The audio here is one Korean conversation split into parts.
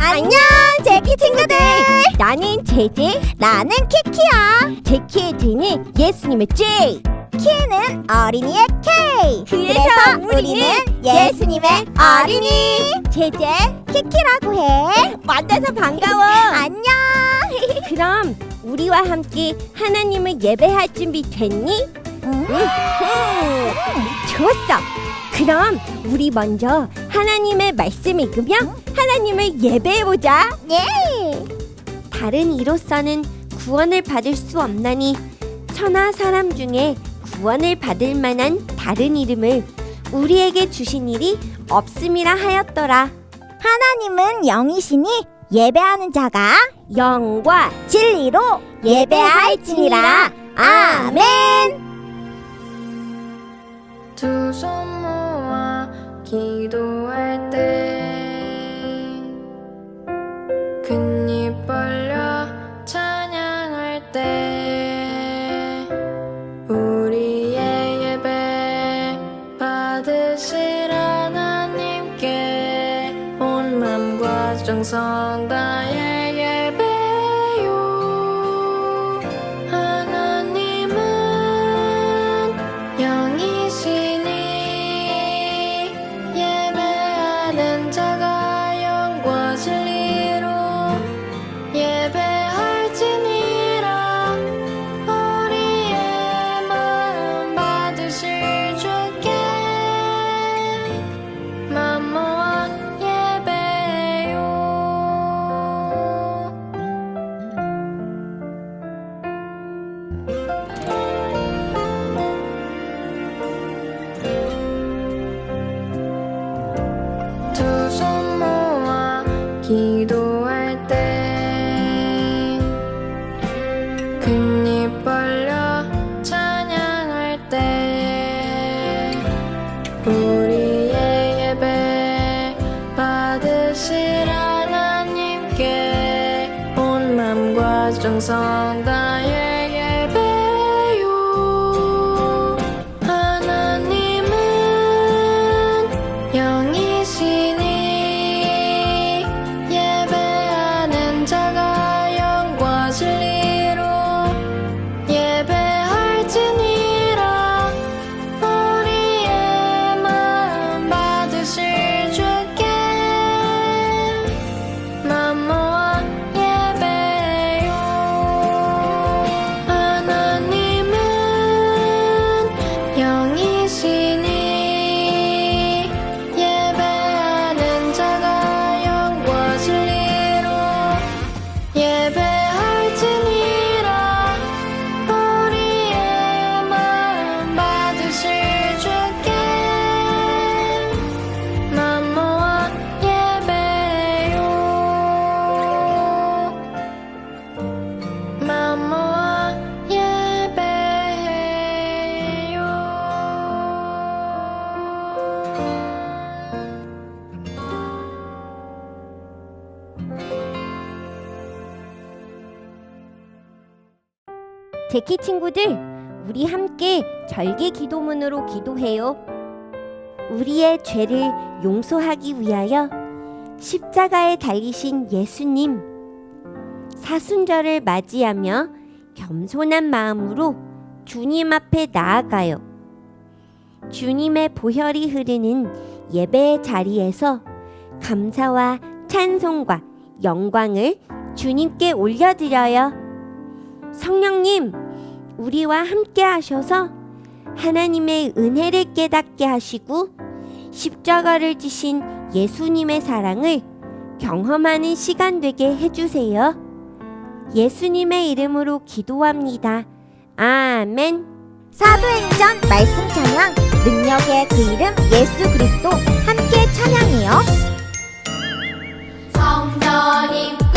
안녕, 제키 친구들. 나는 제제, 나는 키키야. 제키의 제는 예수님의 J, 키는 어린이의 K. 그래서 우리는 예수님의 어린이. 제제, 키키라고 해. 만나서 반가워. 안녕. 그럼 우리와 함께 하나님을 예배할 준비 됐니? 응. 좋았어. 그럼 우리 먼저 하나님의 말씀 읽으며 하나님을 예배해 보자. 예. 다른 이로서는 구원을 받을 수 없나니 천하 사람 중에 구원을 받을 만한 다른 이름을 우리에게 주신 일이 없음이라 하였더라. 하나님은 영이시니 예배하는 자가 영과 진리로 예배할지니라. 아멘. 두 손 모아 제키 친구들, 우리 함께 절개 기도문으로 기도해요. 우리의 죄를 용서하기 위하여 십자가에 달리신 예수님, 사순절을 맞이하며 겸손한 마음으로 주님 앞에 나아가요. 주님의 보혈이 흐르는 예배의 자리에서 감사와 찬송과 영광을 주님께 올려드려요. 성령님, 우리와 함께 하셔서 하나님의 은혜를 깨닫게 하시고 십자가를 지신 예수님의 사랑을 경험하는 시간 되게 해주세요. 예수님의 이름으로 기도합니다. 아멘. 사도행전 말씀 찬양 능력의 그 이름 예수 그리스도 함께 찬양해요. 성전 입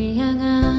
我爱着你，我爱着你。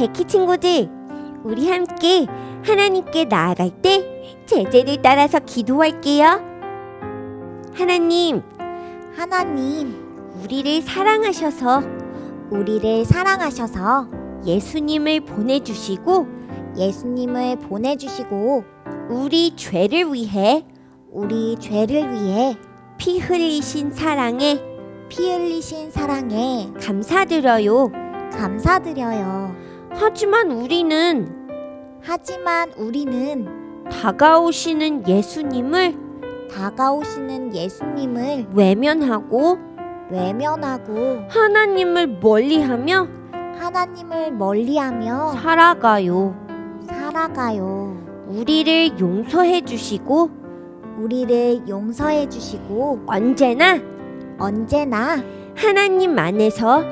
제키 친구들, 우리 함께 하나님께 나아갈 때 제재를 따라서 기도할게요. 하나님, 하나님, 우리를 사랑하셔서 우리를 사랑하셔서 예수님을 보내주시고 예수님을 보내주시고 우리 죄를 위해 우리 죄를 위해 피 흘리신 사랑에 피 흘리신 사랑에 감사드려요. 감사드려요. 하지만 우리는 하지만 우리는 다가오시는 예수님을 다가오시는 예수님을 외면하고 외면하고 하나님을 멀리하며 하나님을 멀리하며 살아가요. 살아가요. 우리를 용서해 주시고 우리를 용서해 주시고 언제나 언제나 하나님 안에서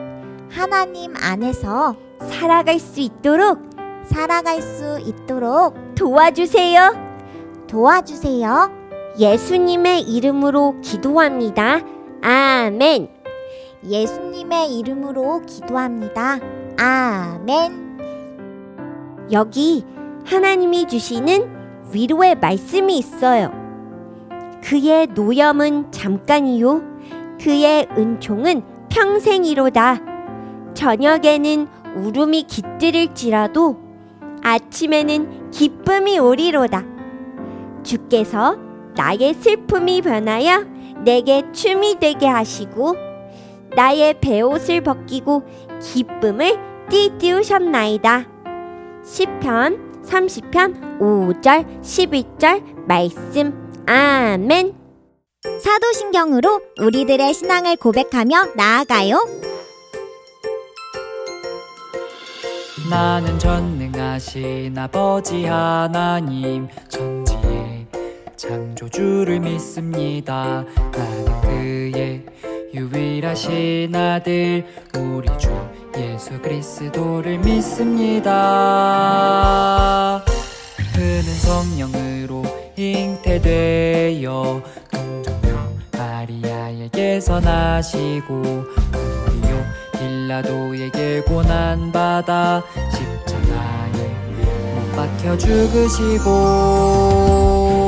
하나님 안에서 살아갈 수 있도록 살아갈 수 있도록 도와주세요. 도와주세요. 예수님의 이름으로 기도합니다. 아멘. 예수님의 이름으로 기도합니다. 아멘. 여기 하나님이 주시는 위로의 말씀이 있어요. 그의 노염은 잠깐이요. 그의 은총은 평생이로다. 저녁에는 울음이 깃들일지라도 아침에는 기쁨이 오리로다. 주께서 나의 슬픔이 변하여 내게 춤이 되게 하시고 나의 베옷을 벗기고 기쁨을 띠띠우셨나이다. 시편 30편 5절 11절 말씀 아멘 사도신경으로 우리들의 신앙을 고백하며 나아가요. 나는 전능하신 아버지 하나님 천지의 창조주를 믿습니다. 나는 그의 유일하신 아들 우리 주 예수 그리스도를 믿습니다. 그는 성령으로 잉태되어 긍정녀 마리아에게서 나시고 우리요 빌라도에게 고난받아 십자가에 못 박혀 죽으시고 장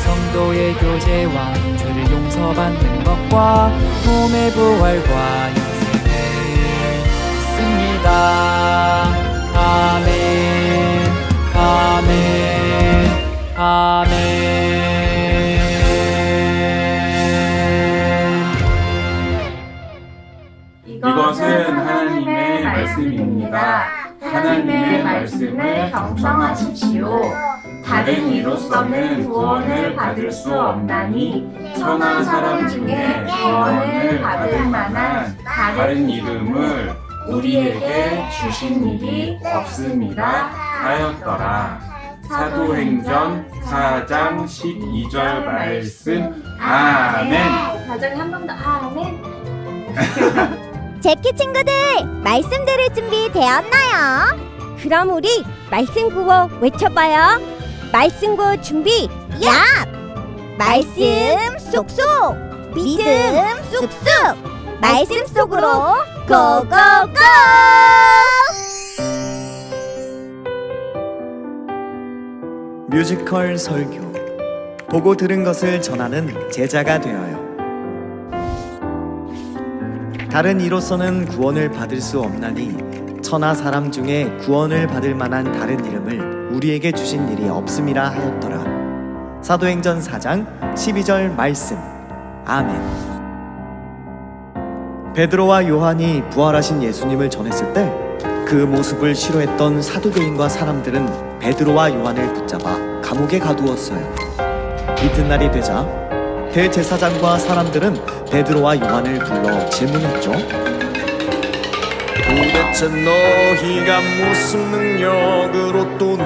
성도의 교제와 죄를 용서받는 것과 몸의 부활과 영생을 믿습니다. 아멘, 아멘, 아멘. 이것은 하나님의 말씀입니다. 하나님의 말씀을 경청하십시오. 다른 이로서는 구원을 받을 수 없나니 천한 사람 중에 구원을 받을 만한 다른 이름을 우리에게 주신 일이 없습니다 하였더라. 사도행전 4장 12절 말씀 아멘. 제키 친구들, 말씀 들을 준비 되었나요? 그럼 우리 말씀 구호 외쳐봐요 말씀 구호 준비 야! 말씀 쏙쏙! 믿음 쑥쑥! 말씀 속으로 고고고! 뮤지컬 설교 보고 들은 것을 전하는 제자가 되어요. 다른 이로서는 구원을 받을 수 없나니 천하 사람 중에 구원을 받을 만한 다른 이름을 우리에게 주신 일이 없음이라 하였더라. 사도행전 4장 12절 말씀. 아멘. 베드로와 요한이 부활하신 예수님을 전했을 때 그 모습을 싫어했던 사두개인과 사람들은 베드로와 요한을 붙잡아 감옥에 가두었어요. 이튿날이 되자 대제사장과 사람들은 베드로와 요한을 불러 질문했죠. 도대체 너희가 무슨 능력으로 또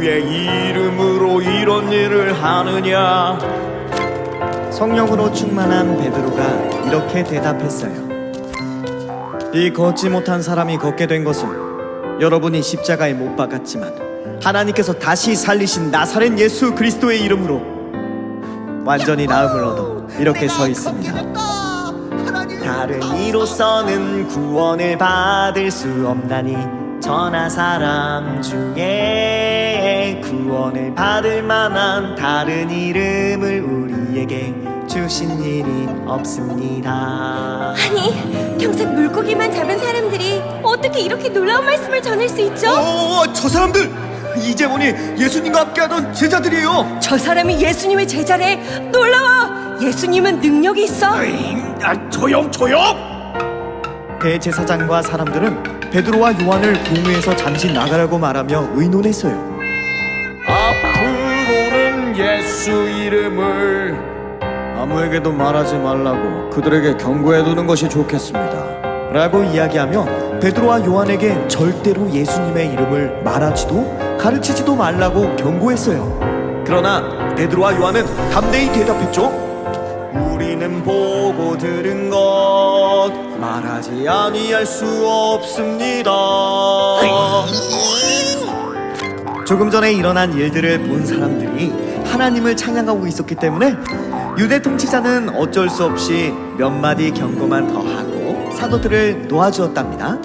누구의 이름으로 이런 일을 하느냐? 성령으로 충만한 베드로가 이렇게 대답했어요. 이 걷지 못한 사람이 걷게 된 것은 여러분이 십자가에 못 박았지만 하나님께서 다시 살리신 나사렛 예수 그리스도의 이름으로 완전히 나음을 얻어 이렇게 서 있습니다. 다른 이로서는 구원을 받을 수 없나니 천하 사람 중에 구원을 받을 만한 다른 이름을 우리에게 주신 일이 없습니다. 아니, 평생 물고기만 잡은 사람들이 어떻게 이렇게 놀라운 말씀을 전할 수 있죠? 어, 저 사람들 이제 보니 예수님과 함께하던 제자들이에요. 저 사람이 예수님의 제자래. 놀라워. 예수님은 능력이 있어. 아, 조용 조용! 대제사장과 사람들은 베드로와 요한을 공회에서 잠시 나가라고 말하며 의논했어요. 예수 이름을 아무에게도 말하지 말라고 그들에게 경고해 두는 것이 좋겠습니다. 라고 이야기하며 베드로와 요한에게 절대로 예수님의 이름을 말하지도 가르치지도 말라고 경고했어요. 그러나 베드로와 요한은 담대히 대답했죠. 우리는 보고 들은 것 말하지 아니할 수 없습니다. 조금 전에 일어난 일들을 본 사람들이 하나님을 찬양하고 있었기 때문에 유대 통치자는 어쩔 수 없이 몇 마디 경고만 더 하고 사도들을 놓아주었답니다.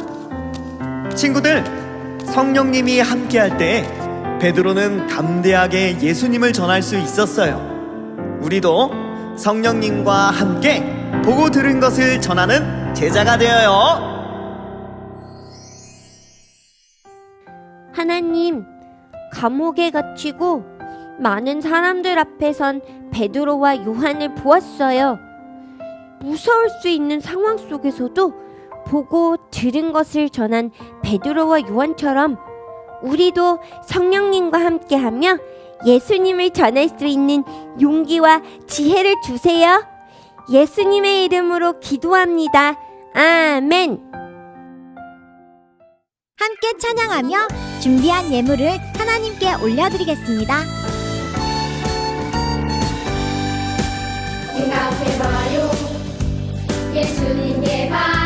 친구들, 성령님이 함께할 때 베드로는 담대하게 예수님을 전할 수 있었어요. 우리도 성령님과 함께 보고 들은 것을 전하는 제자가 되어요. 하나님, 감옥에 갇히고 많은 사람들 앞에선 베드로와 요한을 보았어요. 무서울 수 있는 상황 속에서도 보고 들은 것을 전한 베드로와 요한처럼 우리도 성령님과 함께하며 예수님을 전할 수 있는 용기와 지혜를 주세요. 예수님의 이름으로 기도합니다. 아멘. 함께 찬양하며 준비한 예물을 하나님께 올려드리겠습니다. 생각해봐요 예수님께 받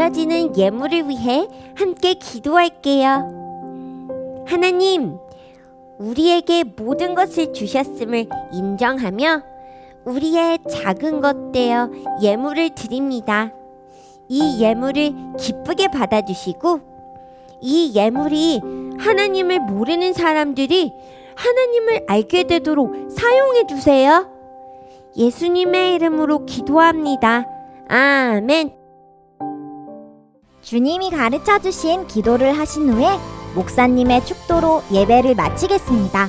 드려지는 예물을 위해 함께 기도할게요. 하나님, 우리에게 모든 것을 주셨음을 인정하며 우리의 작은 것 되어 예물을 드립니다. 이 예물을 기쁘게 받아주시고 이 예물이 하나님을 모르는 사람들이 하나님을 알게 되도록 사용해 주세요. 예수님의 이름으로 기도합니다. 아멘. 주님이 가르쳐 주신 기도를 하신 후에 목사님의 축도로 예배를 마치겠습니다.